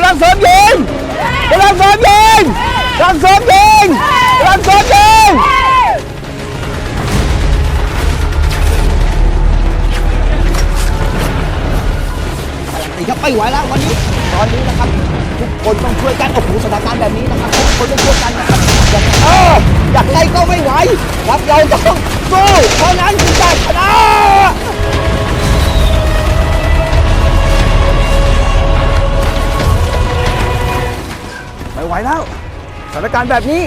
ำลังเสริมยิงกำลังเสริมยิงกำลังเสริมยิงกำลังเสริมยิงนี่ครับไม่ไหวแล้ววันนี้ ตอนนี้นะครับ ทุกคนต้องช่วยกันโอ้โหสถานการณ์แบบนี้นะครับทุกคนต้องช่วยกันนะครับอย่างเอออย่างไรก็ไม่ไหวครับเราต้องสู้เท่านั้นถึงจะชนะ ถานการณ์แบบนี้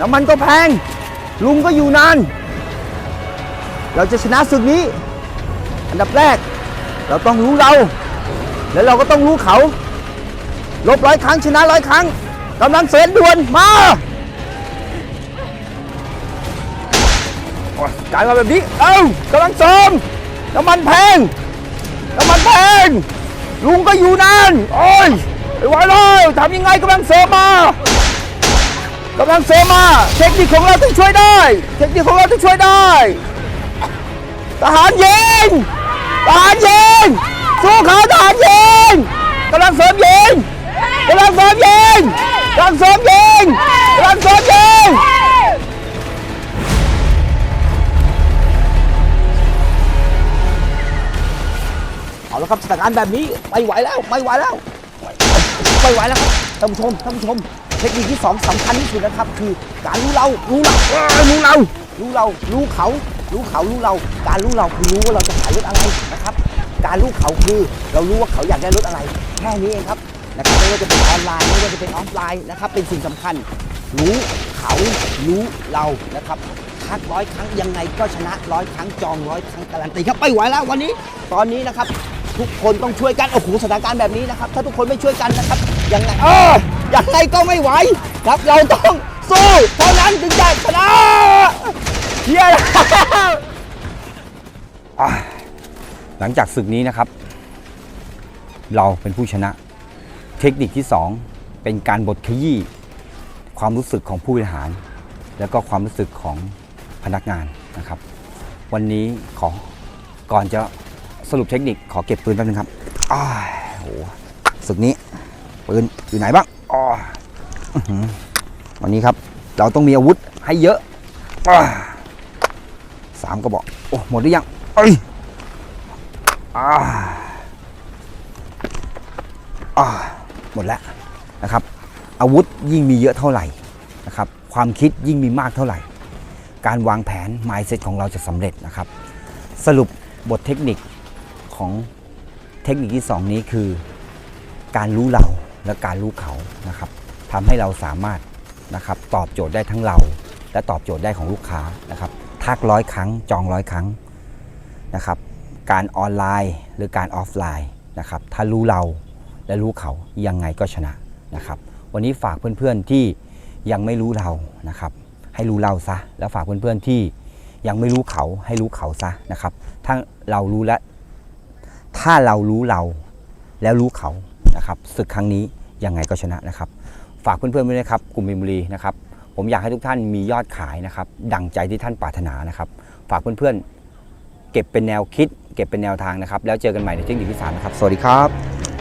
น้ำมันก็แพง ลุงก็อยู่นาน เราจะชนะศึกนี้ อันดับแรก เราต้องรู้เรา แล้วเราก็ต้องรู้เขาลบร้อยครั้งชนะร้อยครั้งกำลังเสริมด่วนมาจ่ายมาแบบนี้ เอ้ากำลังเสริมน้ำมันแพงน้ำมันแพงลุงก็อยู่นานโอ้ยไม่ไหวแล้วทำยังไงกำลังเสริมมา กำลังเสริมมาเทคนิคของเราต้องช่วยได้ เทคนิคของเราต้องช่วยได้ทหารยิงทหารยิงสู้เขาทหารยิงกำลังเสริมยิงกำลังเสริมยิงกำลังเสริมยิงกำลังเสริมยิงเอาละครับสถานการณ์แบบนี้ไม่ไหวแล้วไม่ไหวแล้วไม่ไหวแล้วครับท่านผู้ชมท่านผู้ชม เทคนิคที่สองสำคัญที่สุดนะครับ คือการรู้เรารู้เราเอ้ยรู้เรารู้เรารู้เขา รู้เขารู้เรา การรู้เราคือรู้ว่าเราจะขายรถอะไรนะครับ การรู้เขาคือเรารู้ว่าเขาอยากได้รถอะไร แค่นี้เองครับนะครับไม่ว่าจะเป็นออนไลน์ไม่ว่าจะเป็นออฟไลน์นะครับ เป็นสิ่งสำคัญ รู้เขารู้เรานะครับทักร้อยครั้งยังไงก็ชนะร้อยครั้งจองร้อยครั้งการันตีครับไม่ไหวแล้ววันนี้ ตอนนี้นะครับ ทุกคนต้องช่วยกันโอ้โหสถานการณ์แบบนี้นะครับ ถ้าทุกคนไม่ช่วยกันนะครับยังไงเออ ยังไงก็ไม่ไหวครับเราต้องสู้เท่านั้นถึงจะชนะเฮียหลังจากศึกนี้นะครับ เราเป็นผู้ชนะ เทคนิคที่ 2 เป็นการบดขยี้ความรู้สึกของผู้บริหาร แล้วก็ความรู้สึกของพนักงานนะครับ วันนี้ขอก่อนจะสรุปเทคนิคขอเก็บปืนแป๊บนึงครับอ้าโหศึกนี้ปืนอยู่ไหนบ้าง อ๋ออื้อหือวันนี้ครับ เราต้องมีอาวุธให้เยอะอ้าสามกระบอก โอ้ หมดหรือยังเอ้ยอ่าอ่าหมดแล้วนะครับ อาวุธยิ่งมีเยอะเท่าไหร่นะครับ ความคิดยิ่งมีมากเท่าไหร่ การวางแผน mindset ของเราจะสำเร็จนะครับ สรุปบทเทคนิคของเทคนิคที่ 2 นี้คือ การรู้เรา และการรู้เขานะครับทำให้เราสามารถนะครับตอบโจทย์ได้ทั้งเรา และตอบโจทย์ได้ของลูกค้านะครับทักร้อยครั้ง จองร้อยครั้งนะครับ การออนไลน์หรือการออฟไลน์นะครับ ถ้ารู้เราและรู้เขายังไงก็ชนะนะครับ วันนี้ฝากเพื่อนๆที่ยังไม่รู้เรานะครับ ให้รู้เราซะ แล้วฝากเพื่อนๆที่ยังไม่รู้เขาให้รู้เขาซะนะครับ ถ้าเรารู้และถ้าเรารู้เราแล้วรู้เขา นะครับศึกครั้งนี้ยังไงก็ชนะนะครับ ฝากเพื่อนๆด้วยนะครับ กลุ่มมิมบุรีนะครับผมอยากให้ทุกท่านมียอดขายนะครับ ดังใจที่ท่านปรารถนานะครับ ฝากเพื่อนๆเก็บเป็นแนวคิด เก็บเป็นแนวทางนะครับ แล้วเจอกันใหม่ในเทคนิคที่สามนะครับ สวัสดีครับ